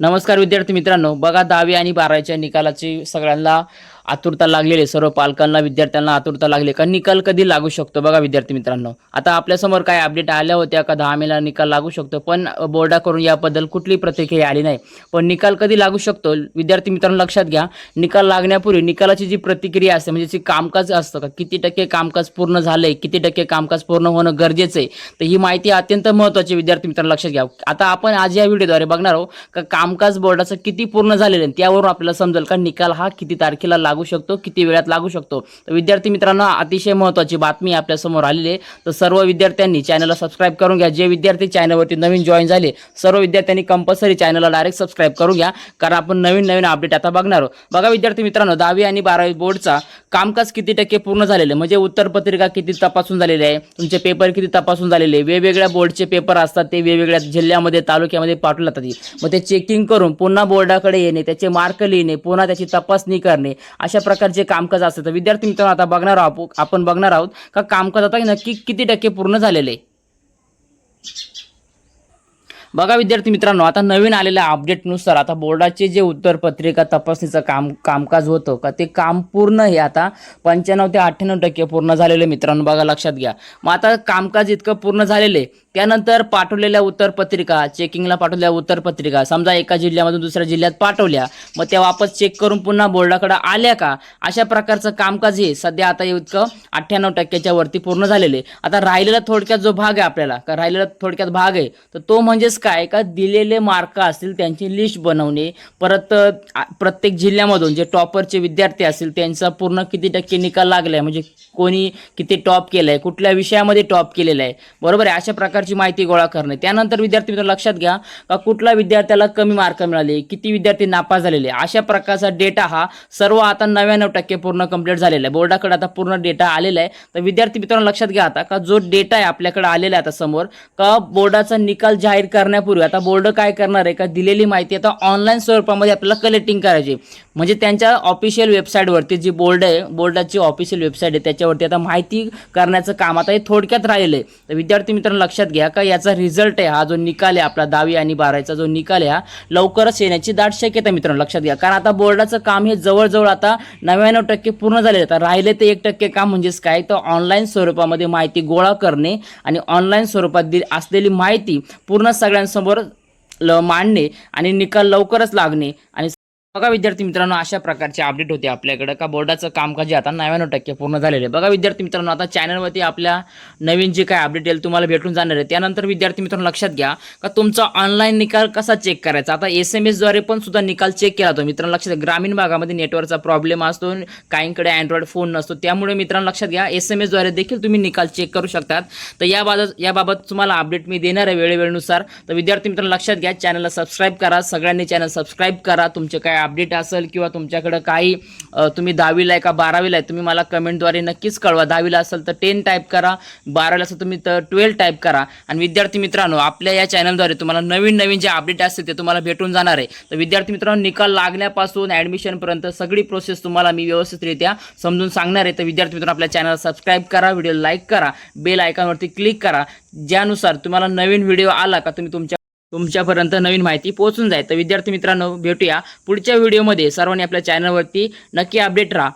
नमस्कार विद्यार्थी मित्रांनो बघा दहावी आणि बारावीच्या निकालाची सगळ्यांना आतुरता लागलेली आहे. सर्व पालकांना विद्यार्थ्यांना आतुरता लागली का निकाल कधी लागू शकतो बघा विद्यार्थी मित्रांनो. आता आपल्यासमोर काय अपडेट आल्या होत्या का? दहा मेला निकाल लागू शकतो. पण बोर्डाकडून याबद्दल कुठली प्रतिक्रिया आली नाही. पण निकाल कधी लागू शकतो? विद्यार्थी मित्रांनो लक्षात घ्या. निकाल लागण्यापूर्वी निकालाची जी प्रतिक्रिया असते म्हणजे जी कामकाज असतं का? किती टक्के कामकाज पूर्ण झालंय किती टक्के कामकाज पूर्ण होणं गरजेचं आहे? तर ही माहिती अत्यंत महत्त्वाची विद्यार्थी मित्रांनो लक्षात घ्या. आता आपण आज या व्हिडिओद्वारे बघणार आहोत का कामकाज बोर्डाचं किती पूर्ण झालेलं आहे त्यावरून आपल्याला समजेल का निकाल हा किती तारखेला लागू शकतो किती वेळात लागू शकतो. तर विद्यार्थी मित्रांनो अतिशय महत्त्वाची बातमी आपल्यासमोर आलेली आहे. तर सर्व विद्यार्थ्यांनी चॅनलला सबस्क्राईब करून घ्या. जे विद्यार्थी चॅनलवरती नवीन जॉईन झाले सर्व विद्यार्थ्यांनी कंपल्सरी चॅनलला डायरेक्ट सबस्क्राईब करून घ्या. कारण आपण नवीन नवीन अपडेट आता बघणार आहोत. बघा विद्यार्थी मित्रांनो दहावी आणि बारावी बोर्डचा कामकाज किती टक्के पूर्ण झालेले म्हणजे उत्तरपत्रिका किती तपासून झालेले आहे? तुमचे पेपर किती तपासून झालेले वेगवेगळ्या बोर्डचे पेपर असतात ते वेगवेगळ्या जिल्ह्यामध्ये तालुक्यामध्ये पाठवले जातात. मग ते चेकिंग करून पुन्हा बोर्डाकडे येणे त्याचे मार्क लिहिणे पुन्हा त्याची तपासणी करणे. अशा प्रकारचे कामकाज असतात तर विद्यार्थी मित्रांनो आता बघणार आहोत आपण बघणार आहोत का कामकाज आता नक्की किती टक्के पूर्ण झालेले आहे? बघा विद्यार्थी मित्रांनो आता नवीन आलेल्या अपडेटनुसार आता बोर्डाचे जे उत्तरपत्रिका तपासणीचं काम कामकाज होतं का ते काम पूर्ण हे आता पंच्याण्णव ते अठ्ठ्याण्णव टक्के पूर्ण झालेले मित्रांनो बघा लक्षात घ्या. मग आता कामकाज इतकं पूर्ण झालेले त्यानंतर पाठवलेल्या उत्तरपत्रिका चेकिंगला पाठवलेल्या उत्तरपत्रिका समजा एका जिल्ह्यामधून दुसऱ्या जिल्ह्यात पाठवल्या मग त्या वापस चेक करून पुन्हा बोर्डाकडे आल्या का? अशा प्रकारचं कामकाज हे सध्या आता इतकं अठ्ठ्याण्णव टक्क्याच्या वरती पूर्ण झालेले. आता राहिलेला थोडक्यात जो भाग आहे आपल्याला का राहिलेला थोडक्यात भाग आहे तर तो म्हणजेच काय का दिलेले मार्क असतील त्यांची लिस्ट बनवणे परत प्रत्येक जिल्ह्यामधून जे टॉपरचे विद्यार्थी असतील त्यांचा पूर्ण किती टक्के निकाल लागलाय म्हणजे कोणी किती टॉप केलाय कुठल्या विषयामध्ये टॉप केलेला आहे बरोबर आहे? अशा प्रकारची माहिती गोळा करणे. त्यानंतर विद्यार्थी मित्र लक्षात घ्या का कुठल्या विद्यार्थ्याला कमी मार्क मिळाले किती विद्यार्थी नापास झालेले. अशा प्रकारचा डेटा हा सर्व आता नव्याण्णव टक्के पूर्ण कंप्लीट झालेला आहे. बोर्डाकडे आता पूर्ण डेटा आलेला आहे. तर विद्यार्थी मित्रांनो लक्षात घ्या आता का जो डेटा आहे आपल्याकडे आलेला आहे आता समोर का बोर्डाचा निकाल जाहीर करण्यापूर्वी आता बोर्ड काय करणार आहे? का दिलेली माहिती आता ऑनलाईन स्वरूपामध्ये आपल्याला कलेक्टिंग करायची म्हणजे त्यांच्या ऑफिशियल वेबसाईटवरती जी बोर्ड आहे बोर्डाची ऑफिशियल वेबसाईट आहे त्याच्यावरती आता माहिती करण्याचं काम आता हे थोडक्यात राहिलं आहे तर विद्यार्थी मित्रांनो लक्षात घ्या का याचा रिझल्ट आहे हा जो निकाल आहे आपला दहावी आणि बारावीचा जो निकाल आहे हा लवकरच येण्याची दाट शक्यता मित्रांनो लक्षात घ्या. कारण आता बोर्डाचं काम हे जवळजवळ आता नव्याण्णव टक्के पूर्ण झाले आता राहिले ते एक टक्के काम म्हणजेच काय तर ऑनलाईन स्वरूपामध्ये माहिती गोळा करणे आणि ऑनलाईन स्वरूपात दिली असलेली माहिती पूर्ण सगळ्यांसमोर ल मांडणे आणि निकाल लवकरच लागणे आणि बघा विद्यार्थी मित्रांनो अशा प्रकारचे अपडेट होते आपल्याकडे. का बोर्डाचं कामकाज जे आता नव्याण्णव टक्के पूर्ण झालेले आहे. बघा विद्यार्थी मित्रांनो आता चॅनलवरती आपल्या नवीन जे काय अपडेट येईल तुम्हाला भेटून जाणार आहे. त्यानंतर विद्यार्थी मित्रांनो लक्षात घ्या का तुमचा ऑनलाईन निकाल कसा चेक करायचा? आता एस एम एसद्वारे पण सुद्धा निकाल चेक केला जातो. मित्रांनो लक्षात ग्रामीण भागामध्ये नेटवर्कचा प्रॉब्लेम असतो काहींकडे अँड्रॉइड फोन नसतो. त्यामुळे मित्रांनो लक्षात घ्या एस एम एसद्वारे देखील तुम्ही निकाल चेक करू शकतात. तर याबाबत याबाबत तुम्हाला अपडेट मी देणार आहे वेळेवेळेनुसार. तर विद्यार्थी मित्रांनो लक्षात घ्या चॅनलला सबस्क्राईब करा. सगळ्यांनी चॅनल सबस्क्राईब करा. तुमचे काय अपडेट असेल किंवा तुमच्याकडं काही तुम्ही दहावीला आहे का बारावीला आहे तुम्ही मला कमेंटद्वारे नक्कीच कळवा. दहावीला असेल तर टेन टाईप करा बारावीला असेल तुम्ही तर ट्वेल्व टाईप करा. आणि विद्यार्थी मित्रांनो आपल्या या चॅनलद्वारे तुम्हाला नवीन नवीन जे अपडेट असतील ते तुम्हाला भेटून जाणार आहे. तर विद्यार्थी मित्रांनो निकाल लागण्यापासून ॲडमिशनपर्यंत सगळी प्रोसेस तुम्हाला मी व्यवस्थितरित्या समजून सांगणार आहे. तर विद्यार्थी मित्रांनो आपल्या चॅनल सबस्क्राईब करा व्हिडिओ लाईक करा बेल आयकॉनवरती क्लिक करा. ज्यानुसार तुम्हाला नवीन व्हिडिओ आला का तुम्ही तुमच्या तुमच्यापर्यंत नवीन माहिती पोहोचून जाईल. तर विद्यार्थी मित्रांनो भेटूया पुढच्या व्हिडिओमध्ये सर्वांनी आपल्या चॅनलवरती नक्की अपडेट राहा.